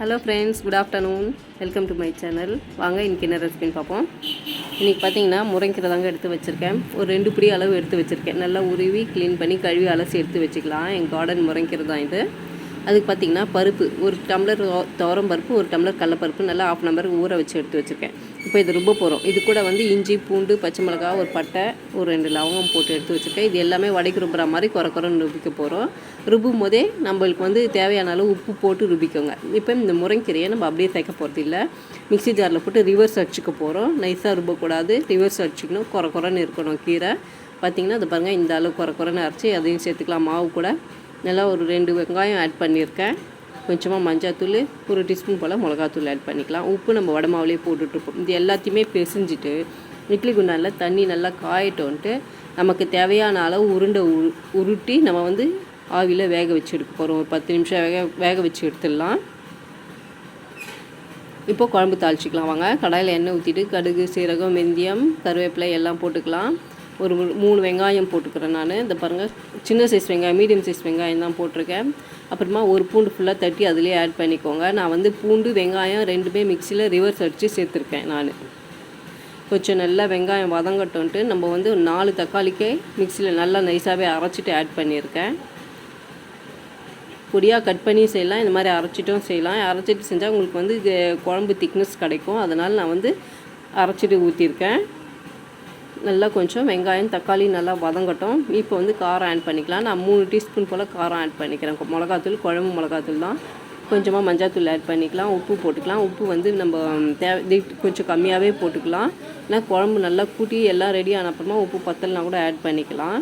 Hello friends good afternoon welcome to my channel வாங்க இன்றைக்கி என்ன ரெசிபின்னு பார்ப்போம். இன்றைக்கி பார்த்தீங்கன்னா முருங்கைக்கீரை தாங்க எடுத்து வச்சுருக்கேன். ஒரு ரெண்டு பிடி அளவு எடுத்து வச்சுருக்கேன். நல்லா உருவி க்ளீன் பண்ணி கழுவி அலசி எடுத்து வச்சுக்கலாம். என் கார்டன் முருங்கைக்கீரை தான் இது. அதுக்கு பார்த்தீங்கன்னா பருப்பு. ஒரு டம்ளர் துவரம் பருப்பு ஒரு டம்ளர் கடலப்பருப்பு நல்லா ஆஃப் நம்பர் ஊற வச்சு எடுத்து வச்சுருக்கேன். இப்போ இது ருப்ப போகிறோம் இது கூட வந்து இஞ்சி பூண்டு பச்சை மிளகா ஒரு பட்டை ஒரு ரெண்டு லவங்கம் போட்டு எடுத்து வச்சுருக்கேன். இது எல்லாமே வடைக்கு ருப்புற மாதிரி குறை குறைன்னு ருபிக்க போகிறோம் ருபும் போதே நம்மளுக்கு வந்து தேவையான அளவு உப்பு போட்டு ருபிக்கோங்க. இப்போ இந்த முருங்கீரையை நம்ம அப்படியே சேர்க்க போகிறது இல்லை. மிக்ஸி ஜாரில் போட்டு ரிவர்ஸ் அடிச்சுக்க போகிறோம் நைஸாக ருப்பக்கூடாது ரிவர்ஸ் அடிச்சுக்கணும். குறை குறைன்னு இருக்கணும் கீரை. பார்த்திங்கன்னா அது பாருங்கள் இந்த அளவு குறை குறைன்னு அரைச்சி அதையும் சேர்த்துக்கலாம். மாவு கூட நல்லா ஒரு ரெண்டு வெங்காயம் ஆட் பண்ணியிருக்கேன். கொஞ்சமாக மஞ்சாத்தூள் ஒரு டீஸ்பூன் போல் மிளகாத்தூள் ஆட் பண்ணிக்கலாம். உப்பு நம்ம வடமாவிலே போட்டுட்ருப்போம் இது எல்லாத்தையுமே பிசைஞ்சிட்டு இட்லி குண்டானில் தண்ணி நல்லா காயட்டோன்ட்டு நமக்கு தேவையான அளவு உருண்டை உரு உருட்டி நம்ம வந்து ஆவியில் வேக வச்சு எடுக்க போகிறோம் ஒரு பத்து நிமிஷம் வேக வேக வச்சு எடுத்துடலாம். இப்போ குழம்பு தாளிச்சிக்கலாம். வாங்க. கடாயில் எண்ணெய் ஊற்றிட்டு கடுகு சீரகம் வெந்தயம் கருவேப்பிலை எல்லாம் போட்டுக்கலாம். ஒரு மூணு வெங்காயம் போட்டுக்கிறேன் நான். இந்த பாருங்கள் சின்ன சைஸ் வெங்காயம் மீடியம் சைஸ் வெங்காயம் தான் போட்டிருக்கேன். அப்புறமா ஒரு பூண்டு ஃபுல்லாக தட்டி அதிலே ஆட் பண்ணிக்கோங்க. நான் வந்து பூண்டு வெங்காயம் ரெண்டுமே மிக்சியில் ரிவர்ஸ் அடித்து சேர்த்துருக்கேன் நான். கொஞ்சம் நல்லா வெங்காயம் வதங்கட்டோன்ட்டு நம்ம வந்து ஒரு நாலு தக்காளிக்கே மிக்சியில் நல்லா நைஸாகவே அரைச்சிட்டு ஆட் பண்ணியிருக்கேன். பொடியாக கட் பண்ணி செய்யலாம் இந்த மாதிரி அரைச்சிட்டும் செய்யலாம். அரைச்சிட்டு செஞ்சால் உங்களுக்கு வந்து குழம்பு திக்னஸ் கிடைக்கும். அதனால் நான் வந்து அரைச்சிட்டு ஊற்றிருக்கேன் நல்லா கொஞ்சம் வெங்காயம் தக்காளி நல்லா வதங்கட்டும். இப்போ வந்து காரம் ஆட் பண்ணிக்கலாம். நான் மூணு டீஸ்பூன் போல் காரம் ஆட் பண்ணிக்கிறேன். மிளகாத்தூள் குழம்பு மிளகாத்தூள் தான். கொஞ்சமாக மஞ்சாத்தூள் ஆட் பண்ணிக்கலாம். உப்பு போட்டுக்கலாம். உப்பு வந்து நம்ம தேவை கொஞ்சம் கம்மியாகவே போட்டுக்கலாம். ஏன்னா குழம்பு நல்லா கூட்டி எல்லாம் ரெடி ஆனப்புறமா உப்பு பத்தலைனா கூட ஆட் பண்ணிக்கலாம்.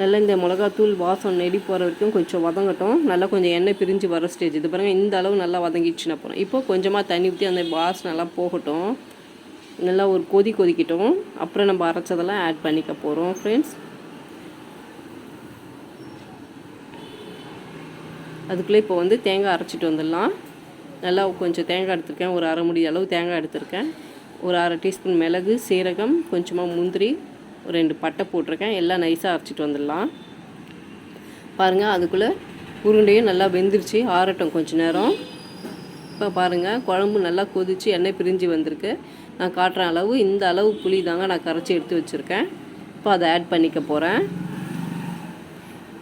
நல்லா இந்த மிளகாத்தூள் வாசம் நெடி போகிற வரைக்கும் கொஞ்சம் வதங்கட்டும். நல்லா கொஞ்சம் எண்ணெய் பிரிஞ்சு வர ஸ்டேஜ் இது பாருங்கள் இந்த அளவு நல்லா வதங்கிடுச்சுன்னா போகிறோம் இப்போ கொஞ்சமாக தண்ணி ஊற்றி அந்த வாசம் நல்லா போகட்டும். நல்லா ஒரு கொதி கொதிக்கட்டும். அப்புறம் நம்ம அரைச்சதெல்லாம் ஆட் பண்ணிக்க போகிறோம் ஃப்ரெண்ட்ஸ் அதுக்குள்ளே இப்போ வந்து தேங்காய் அரைச்சிட்டு வந்துடலாம். நல்லா கொஞ்சம் தேங்காய் எடுத்திருக்கேன். ஒரு அரை முடி அளவு தேங்காய் எடுத்திருக்கேன். ஒரு அரை டீஸ்பூன் மிளகு சீரகம் கொஞ்சமாக முந்திரி ஒரு ரெண்டு பட்டை போட்டிருக்கேன். எல்லாம் நைஸாக அரைச்சிட்டு வந்துடலாம். பாருங்கள் அதுக்குள்ளே உருண்டையும் நல்லா வெந்துருச்சு. ஆறட்டும் கொஞ்சம் நேரம். இப்போ பாருங்கள் குழம்பு நல்லா கொதித்து எண்ணெய் பிரிஞ்சு வந்திருக்கு. நான் காட்டுற அளவு இந்த அளவு புளி தாங்க நான் கரைச்சி எடுத்து வச்சுருக்கேன். இப்போ அதை ஆட் பண்ணிக்க போகிறேன்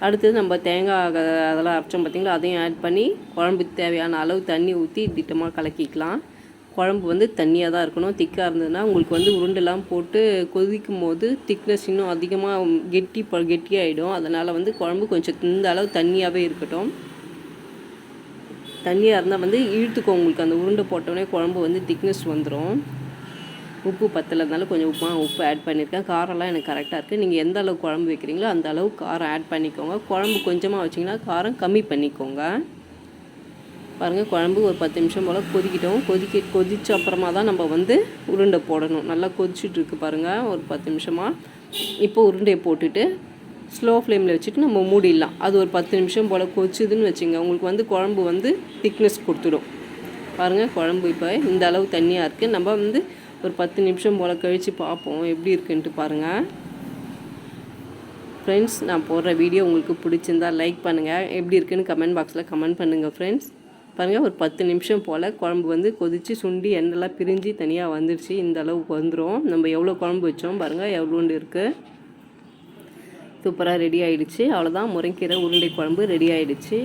அடுத்தது நம்ம தேங்காய் அதெல்லாம் அரைச்சோம் பார்த்திங்களா அதையும் ஆட் பண்ணி குழம்புக்கு தேவையான அளவு தண்ணி ஊற்றி திட்டமாக கலக்கிக்கலாம். குழம்பு வந்து தண்ணியாக தான் இருக்கணும். திக்காக இருந்ததுன்னா உங்களுக்கு வந்து உருண்டெல்லாம் போட்டு கொதிக்கும் போது திக்னஸ் இன்னும் அதிகமாக கெட்டி ப கெட்டியாகிடும் அதனால் வந்து குழம்பு கொஞ்சம் இந்த அளவு தண்ணியாகவே இருக்கட்டும். தண்ணியாக இருந்தால் வந்து இழுத்துக்கும் உங்களுக்கு. அந்த உருண்டை போட்டோடனே குழம்பு வந்து திக்னஸ் வந்துடும் உப்பு பத்தலைனால கொஞ்சம் உப்புமா உப்பு ஆட் பண்ணியிருக்கேன் காரம்லாம் எனக்கு கரெக்டாக இருக்குது நீங்கள் எந்த அளவு குழம்பு வைக்கிறீங்களோ அந்த அளவு காரம் ஆட் பண்ணிக்கோங்க. குழம்பு கொஞ்சமாக வச்சிங்கன்னா காரம் கம்மி பண்ணிக்கோங்க. பாருங்கள் குழம்பு ஒரு பத்து நிமிஷம் போல் கொதிக்கிட்டோம். கொதிக்க கொதிச்ச அப்புறமா தான் நம்ம வந்து உருண்டை போடணும். நல்லா கொதிச்சுட்ருக்கு பாருங்கள் ஒரு பத்து நிமிஷமாக இப்போ உருண்டையை போட்டுட்டு ஸ்லோ ஃப்ளேமில் வச்சுட்டு நம்ம மூடிடலாம். அது ஒரு பத்து நிமிஷம் போல் கொச்சுதுன்னு வச்சுங்க. உங்களுக்கு வந்து குழம்பு வந்து திக்னஸ் கொடுத்துடும். பாருங்கள் குழம்பு இப்போ இந்த அளவு தண்ணியாக இருக்குது நம்ம வந்து ஒரு பத்து நிமிஷம் போல் கழித்து பார்ப்போம். எப்படி இருக்குன்ட்டு பாருங்கள் ஃப்ரெண்ட்ஸ் நான் போடுற வீடியோ உங்களுக்கு பிடிச்சிருந்தா லைக் பண்ணுங்கள் எப்படி இருக்குன்னு கமெண்ட் பாக்ஸில் கமெண்ட் பண்ணுங்கள் ஃப்ரெண்ட்ஸ் பாருங்கள் ஒரு பத்து நிமிஷம் போல் குழம்பு வந்து கொதித்து சுண்டி எண்ணெய்லாம் பிரிஞ்சு தனியாக வந்துடுச்சு இந்த அளவுக்கு வந்துடும் நம்ம எவ்வளோ குழம்பு வச்சோம் பாருங்கள் எவ்வளோண்டு இருக்குது சூப்பராக ரெடி ஆகிடுச்சு அவ்வளோதான் முருங்கீரை உருண்டை குழம்பு ரெடி ஆகிடுச்சு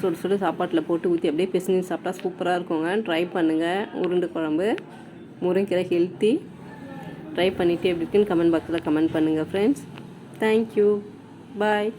சுடு சுடு சாப்பாட்டில் போட்டு ஊற்றி அப்படியே பிசினி சாப்பிட்டா சூப்பராக இருக்குங்க. ட்ரை பண்ணுங்கள் உருண்டை குழம்பு முருங்கீரை ஹெல்த்தி ட்ரை பண்ணிவிட்டு எப்படி இருக்குன்னு கமெண்ட் பாக்ஸில் கமெண்ட் பண்ணுங்கள் ஃப்ரெண்ட்ஸ் தேங்க்யூ பாய்